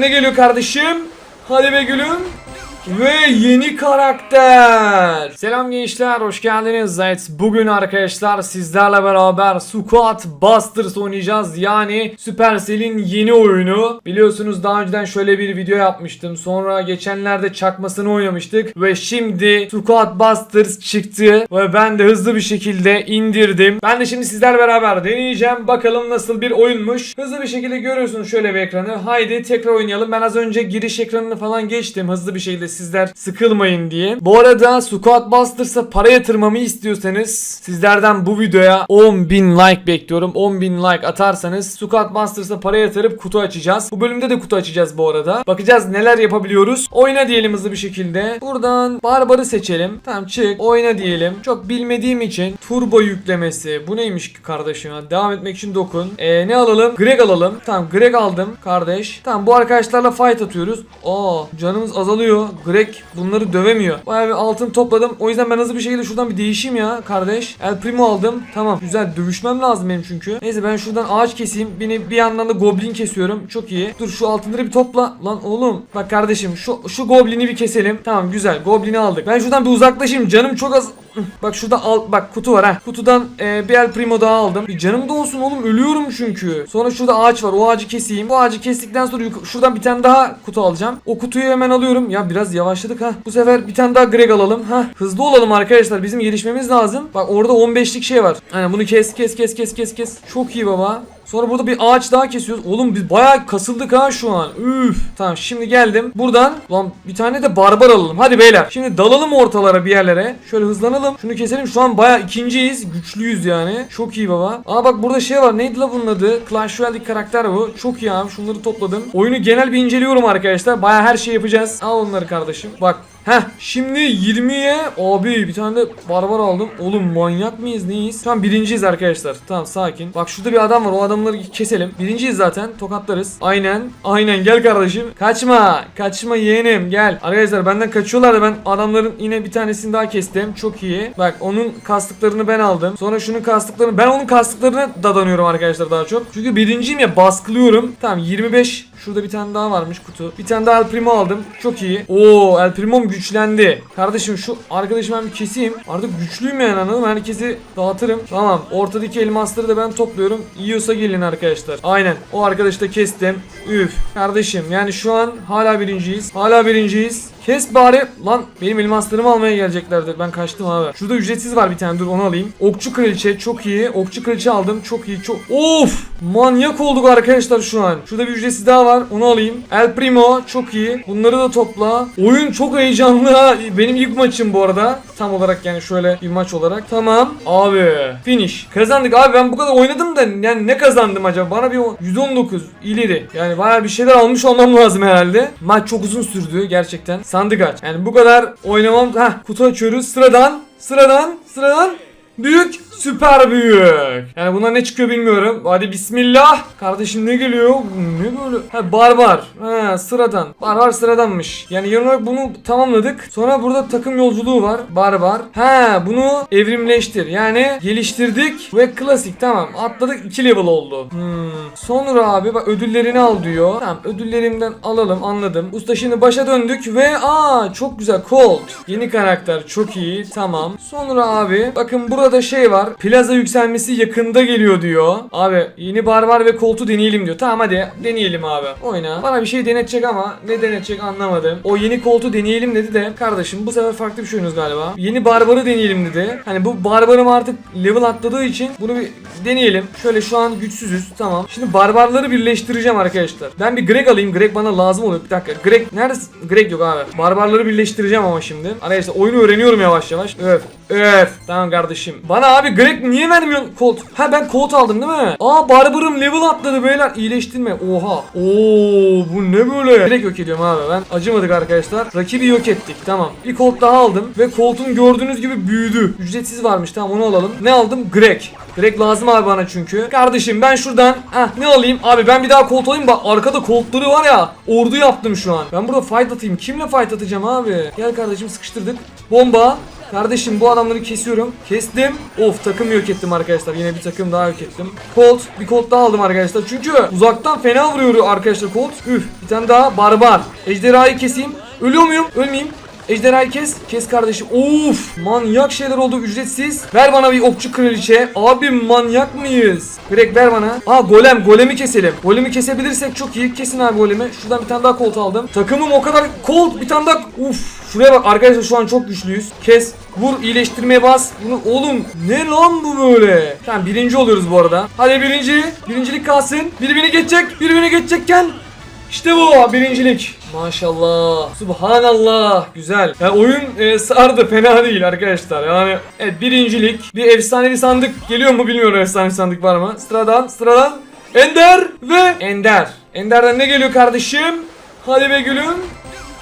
Ne geliyor kardeşim? Hadi be gülüm. Ve yeni karakter. Selam gençler, hoş geldiniz. Evet, bugün arkadaşlar sizlerle beraber Squad Busters oynayacağız. Yani Supercell'in yeni oyunu. Biliyorsunuz daha önceden şöyle bir video yapmıştım. Sonra geçenlerde çakmasını oynamıştık. Ve şimdi Squad Busters çıktı. Ve ben de hızlı bir şekilde indirdim. Ben de şimdi sizler beraber deneyeceğim. Bakalım nasıl bir oyunmuş. Hızlı bir şekilde görüyorsunuz şöyle bir ekranı. Haydi tekrar oynayalım. Ben az önce giriş ekranını falan geçtim. Hızlı bir şekilde sizler sıkılmayın diye. Bu arada Squad Busters'a para yatırmamı istiyorsanız sizlerden bu videoya 10.000 like bekliyorum. 10.000 like atarsanız Squad Busters'a para yatırıp kutu açacağız. Bu bölümde de kutu açacağız bu arada. Bakacağız neler yapabiliyoruz. Oyna diyelim hızlı bir şekilde. Buradan Barbar'ı seçelim. Tamam çık. Oyna diyelim. Çok bilmediğim için turbo yüklemesi. Bu neymiş ki kardeşim? Devam etmek için dokun. Ee, ne alalım? Greg alalım. Tamam Greg aldım kardeş. Tamam bu arkadaşlarla fight atıyoruz. Aa canımız azalıyor. Greg bunları dövemiyor. Bayağı bir altın topladım. O yüzden ben hızlı bir şekilde şuradan bir değişeyim ya kardeş. El Primo aldım. Tamam güzel dövüşmem lazım benim çünkü. Neyse ben şuradan ağaç keseyim. Bir, bir yandan da goblin kesiyorum. Çok iyi. Dur şu altınları bir topla. Lan oğlum. Bak kardeşim şu şu goblini bir keselim. Tamam güzel. Goblini aldık. Ben şuradan bir uzaklaşayım. Canım çok az Bak şurada al bak kutu var ha. Kutudan e, bir el primo daha aldım. Bir canım da olsun oğlum ölüyorum çünkü. Sonra şurada ağaç var. O ağacı keseyim. Bu ağacı kestikten sonra şuradan bir tane daha kutu alacağım. O kutuyu hemen alıyorum. Ya biraz yavaşladık ha. Bu sefer bir tane daha Greg alalım. Ha hızlı olalım arkadaşlar. Bizim gelişmemiz lazım. Bak orada 15'lik şey var. Hani bunu kes kes kes kes kes kes. Çok iyi baba. Sonra burada bir ağaç daha kesiyoruz. Oğlum biz bayağı kasıldık ha şu an. Üf. Tamam şimdi geldim. Buradan lan bir tane de barbar alalım. Hadi beyler. Şimdi dalalım ortalara bir yerlere. Şöyle hızlanalım. Şunu keselim. Şu an bayağı ikinciyiz. Güçlüyüz yani. Çok iyi baba. Aa bak burada şey var. Neydi la bunun adı? Clash Royale'deki karakter bu. Çok iyi abi. Şunları topladım. Oyunu genel bir inceliyorum arkadaşlar. Bayağı her şey yapacağız. Al onları kardeşim. Bak Heh şimdi 20'ye abi bir tane de barbar aldım. Oğlum manyak mıyız neyiz? Şu birinciyiz arkadaşlar. Tamam sakin. Bak şurada bir adam var o adamları keselim. Birinciyiz zaten tokatlarız. Aynen aynen gel kardeşim. Kaçma kaçma yeğenim gel. Arkadaşlar benden kaçıyorlar da ben adamların yine bir tanesini daha kestim. Çok iyi. Bak onun kastıklarını ben aldım. Sonra şunun kastıklarını ben onun kastıklarına dadanıyorum arkadaşlar daha çok. Çünkü birinciyim ya baskılıyorum. Tamam 25 Şurada bir tane daha varmış kutu. Bir tane daha El Primo aldım. Çok iyi. Oo El Primo'm güçlendi. Kardeşim şu arkadaşımı bir keseyim. Artık güçlüyüm yani anladın mı? Herkesi dağıtırım. Tamam. Ortadaki elmasları da ben topluyorum. Yiyorsa gelin arkadaşlar. Aynen. O arkadaşı da kestim. Üf. Kardeşim yani şu an hala birinciyiz. Hala birinciyiz. Kes bari. Lan benim elmaslarımı almaya geleceklerdi. Ben kaçtım abi. Şurada ücretsiz var bir tane. Dur onu alayım. Okçu kraliçe çok iyi. Okçu kraliçe aldım. Çok iyi. Çok. Of! Manyak olduk arkadaşlar şu an. Şurada bir ücretsiz daha var. Onu alayım. El Primo çok iyi. Bunları da topla. Oyun çok heyecanlı ha. Benim ilk maçım bu arada. Tam olarak yani şöyle bir maç olarak. Tamam. Abi. Finish. Kazandık abi ben bu kadar oynadım da yani ne kazandım acaba? Bana bir o- 119 ileri. Yani bayağı bir şeyler almış olmam lazım herhalde. Maç çok uzun sürdü gerçekten. Sandık aç. Yani bu kadar oynamam. Heh kutu açıyoruz. Sıradan. Sıradan. Sıradan. Büyük, süper büyük. Yani buna ne çıkıyor bilmiyorum. Hadi bismillah. Kardeşim ne geliyor? Ne böyle? Ha barbar. Ha sıradan. Barbar sıradanmış. Yani yarın olarak bunu tamamladık. Sonra burada takım yolculuğu var. Barbar. Ha bunu evrimleştir. Yani geliştirdik ve klasik tamam. Atladık 2 level oldu. Hmm. Sonra abi bak ödüllerini al diyor. Tamam ödüllerimden alalım anladım. Usta şimdi başa döndük ve aa çok güzel Colt. Yeni karakter çok iyi. Tamam. Sonra abi bakın burada şey var. Plaza yükselmesi yakında geliyor diyor. Abi yeni barbar ve Colt'u deneyelim diyor. Tamam hadi deneyelim abi. Oyna. Bana bir şey denetecek ama ne denetecek anlamadım. O yeni Colt'u deneyelim dedi de kardeşim bu sefer farklı bir şey oynuyoruz galiba. Yeni barbarı deneyelim dedi. Hani bu barbarım artık level atladığı için bunu bir deneyelim. Şöyle şu an güçsüzüz. Tamam. Şimdi barbarları birleştireceğim arkadaşlar. Ben bir Greg alayım. Greg bana lazım oluyor. Bir dakika. Greg nerede? Greg yok abi. Barbarları birleştireceğim ama şimdi. Arkadaşlar oyunu öğreniyorum yavaş yavaş. Öf. Öf. Tamam kardeşim. Bana abi Greg niye vermiyorsun Colt? Ha ben Colt aldım değil mi? Aa barbarım level atladı beyler. İyileştirme. Oha. Oo bu ne böyle? Direkt yok ediyorum abi ben. Acımadık arkadaşlar. Rakibi yok ettik. Tamam. Bir Colt daha aldım. Ve Colt'un gördüğünüz gibi büyüdü. Ücretsiz varmış. Tamam onu alalım. Ne aldım? Greg. Greg lazım abi bana çünkü. Kardeşim ben şuradan Heh, ne alayım? Abi ben bir daha Colt alayım. Bak arkada Colt'ları var ya. Ordu yaptım şu an. Ben burada fight atayım. Kimle fight atacağım abi? Gel kardeşim sıkıştırdık. Bomba. Kardeşim bu adamları kesiyorum. Kestim. Of takım yok ettim arkadaşlar. Yine bir takım daha yok ettim. Colt. Bir Colt daha aldım arkadaşlar. Çünkü uzaktan fena vuruyor arkadaşlar Colt. Üf. Bir tane daha barbar. Ejderhayı keseyim. Ölüyor muyum? Ölmeyeyim. Ejderhayı kes. Kes kardeşim. Of manyak şeyler oldu ücretsiz. Ver bana bir okçu kraliçe. Abi manyak mıyız? Direkt ver bana. Aa golem. Golemi keselim. Golemi kesebilirsek çok iyi. Kesin abi golemi. Şuradan bir tane daha kolt aldım. Takımım o kadar kolt. Bir tane daha. Uf. Şuraya bak arkadaşlar şu an çok güçlüyüz. Kes. Vur iyileştirmeye bas. Bunu oğlum ne lan bu böyle? Tamam birinci oluyoruz bu arada. Hadi birinci. Birincilik kalsın. Birbirini geçecek. Birbirini geçecekken işte bu birincilik. Maşallah. Subhanallah. Güzel. Ya oyun e, sardı fena değil arkadaşlar. Yani evet birincilik. Bir efsanevi sandık geliyor mu bilmiyorum efsanevi sandık var mı? Sıradan sıradan. Ender ve Ender. Ender'den ne geliyor kardeşim? Hadi be gülüm.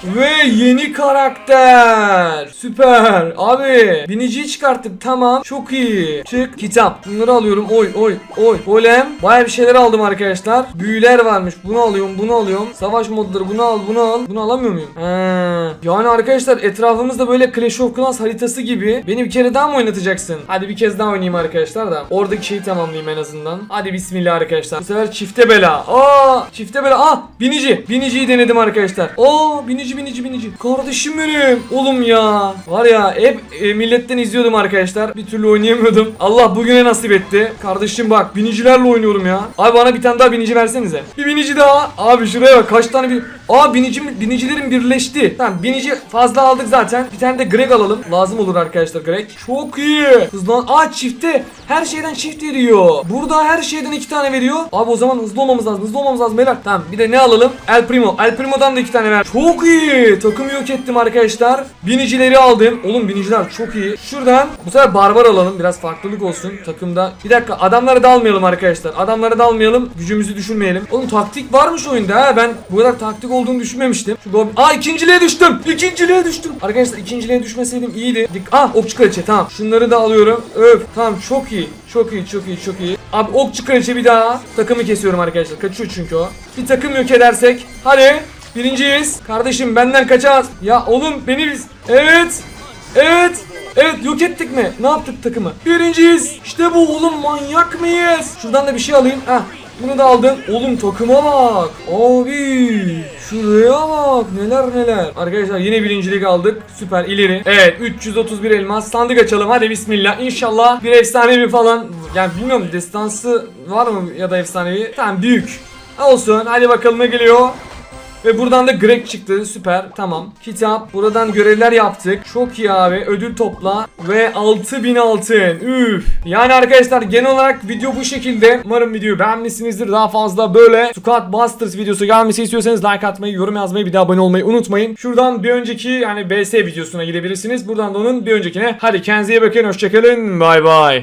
Ve yeni karakter. Süper. Abi biniciyi çıkarttık tamam. Çok iyi. Çık kitap. Bunları alıyorum. Oy oy oy. Golem. Baya bir şeyler aldım arkadaşlar. Büyüler varmış. Bunu alıyorum bunu alıyorum. Savaş modları bunu al bunu al. Bunu alamıyor muyum? Ha. Yani arkadaşlar etrafımızda böyle Clash of Clans haritası gibi. Beni bir kere daha mı oynatacaksın? Hadi bir kez daha oynayayım arkadaşlar da. Oradaki şeyi tamamlayayım en azından. Hadi bismillah arkadaşlar. Bu sefer çifte bela. Aa çifte bela. Aa binici. Biniciyi denedim arkadaşlar. Aa binici binici binici. Kardeşim benim. Oğlum ya. Var ya hep e, milletten izliyordum arkadaşlar. Bir türlü oynayamıyordum. Allah bugüne nasip etti. Kardeşim bak binicilerle oynuyorum ya. Abi bana bir tane daha binici versenize. Bir binici daha. Abi şuraya bak kaç tane bir... Aa binici, binicilerim birleşti. Tamam binici fazla aldık zaten. Bir tane de Greg alalım. Lazım olur arkadaşlar Greg. Çok iyi. Hızlan. Aa çifte. Her şeyden çift veriyor. Burada her şeyden iki tane veriyor. Abi o zaman hızlı olmamız lazım. Hızlı olmamız lazım beyler. Tamam bir de ne alalım? El Primo. El Primo'dan da iki tane ver. Çok iyi. Takımı yok ettim arkadaşlar. Binicileri aldım. Oğlum biniciler çok iyi. Şuradan bu sefer barbar alalım. Biraz farklılık olsun takımda. Bir dakika adamları da almayalım arkadaşlar. Adamları da almayalım. Gücümüzü düşürmeyelim. Oğlum taktik varmış oyunda ha. Ben bu kadar taktik olduğunu düşünmemiştim. Şu gob- Aa ikinciliğe düştüm. İkinciliğe düştüm. Arkadaşlar ikinciliğe düşmeseydim iyiydi. Dik Aa okçu kraliçe tamam. Şunları da alıyorum. Öf tamam çok iyi. Çok iyi çok iyi çok iyi. Abi okçu kraliçe bir daha. Takımı kesiyorum arkadaşlar. Kaçıyor çünkü o. Bir takım yok edersek. Hadi. Birinciyiz. Kardeşim benden kaçamaz. Ya oğlum beni biz. Evet. Evet. Evet yok ettik mi? Ne yaptık takımı? Birinciyiz. İşte bu oğlum manyak mıyız? Şuradan da bir şey alayım. Heh. Bunu da aldım. Oğlum takıma bak. Abi. Şuraya bak. Neler neler. Arkadaşlar yine birincilik aldık. Süper ileri. Evet 331 elmas. Sandık açalım. Hadi bismillah. İnşallah bir efsanevi falan. Yani bilmiyorum destansı var mı ya da efsanevi. Tamam büyük. Olsun. Hadi bakalım ne geliyor. Ve buradan da Greg çıktı. Süper. Tamam. Kitap. Buradan görevler yaptık. Çok iyi abi. Ödül topla. Ve 6000 altın. Üf. Yani arkadaşlar genel olarak video bu şekilde. Umarım videoyu beğenmişsinizdir. Daha fazla böyle Squad Busters videosu gelmesi istiyorsanız like atmayı, yorum yazmayı, bir daha abone olmayı unutmayın. Şuradan bir önceki yani BS videosuna gidebilirsiniz. Buradan da onun bir öncekine. Hadi kendinize iyi bakın. Hoşçakalın. Bay bay.